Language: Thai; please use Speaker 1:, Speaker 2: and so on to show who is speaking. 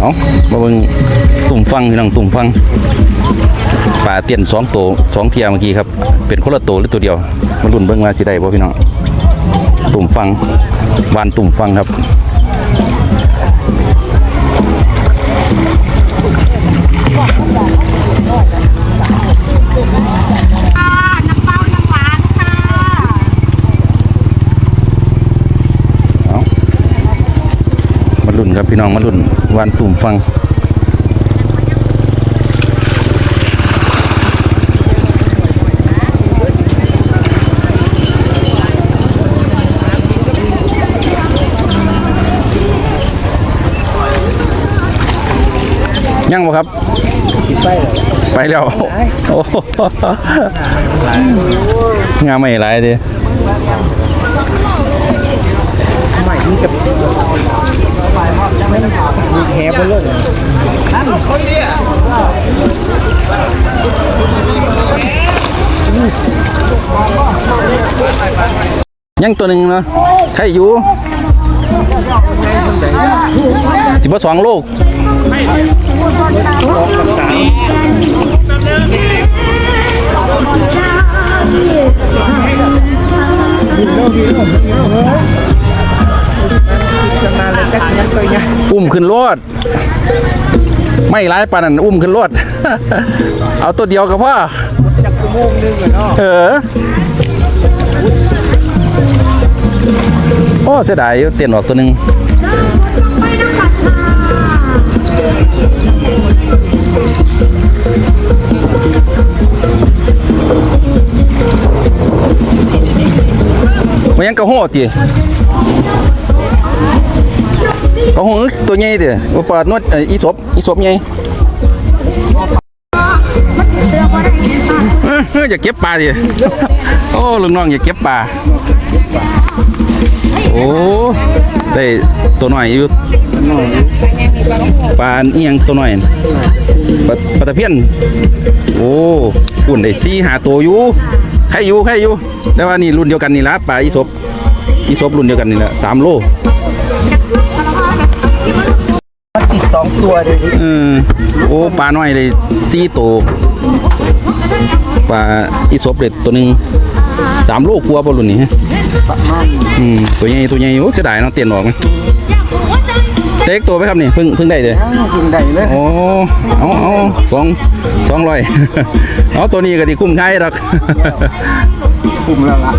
Speaker 1: เอามาเบิ่งตุ่มฟังพี่น้องตุ่มฟังปลาเตียนสองตัวสองเทียเมื่อกี้ครับ เป็นคนละตัวหรือตัวเดียวมาลุ่นเบิ่งมาสิได้บ่พี่น้องตุ่มฟังวานตุ่มฟังครับ มาลุ้นครับพี่น้องมาลุ้นวานตุ่มฟังยังบ่ครับ ไปแล้วโอ้โหงามไม่หลาย เดิ
Speaker 2: แหไปเลย
Speaker 1: ยังตัวหนึ่งเนาะใช่อยู่สิบสองโลูกอุ้ม ขึ้นรถไม่ร้ายปานนั้นอุ้มขึ้นรถ เอาตัวเดียวกับพ่อ
Speaker 2: จากชั่วโมงนึงอะเนาะ
Speaker 1: เออโอ้เสียดายอยู่เตียนออกตัวหนึ่งมันยังกระโหดจี กระโหดตัวใหญ่เด้อว่าปลาดนวดเอ่ออีศพอีศพใหญ่เอ้อเอ้ออย่าเก็บปลาดิโอ้ลุงน้องอย่าเก็บปลาโอ้ได้ตัวหน่อยอยู่ปลาเอียงตัวหน่อยปลาปลาตะเพียนโอ้อุ่นได้สี่หาตัวอยู่ใครอยู่ใครอยู่ แต่ว่านี่รุ่นเดียวกันนี่ละปลาอีศพอีศพรุ่นเดียวกันนี่ละสามโล
Speaker 2: ติดสองตัวเลย
Speaker 1: เออโอ้ปลาน้อยเลยสี่ตัวปลาอีศพเด็ดตัวหนึ่งสามโลกลัวาบ่รุ่นนี้ฮะ
Speaker 2: ประมาณ
Speaker 1: อืมตัวใหญ่ตัวใหญ่โอ้เสียดายเนาะเตียนออกนะเต็กตัวไหมครับนี่เพิ่งเพิ่งได้เลย
Speaker 2: นี้กินได้เลย
Speaker 1: โอ้เอาเอาสองสองร้อยเอาตัวนี้ก็ดีคุ้มใช้หรอก
Speaker 2: คุมแล้วล่ะ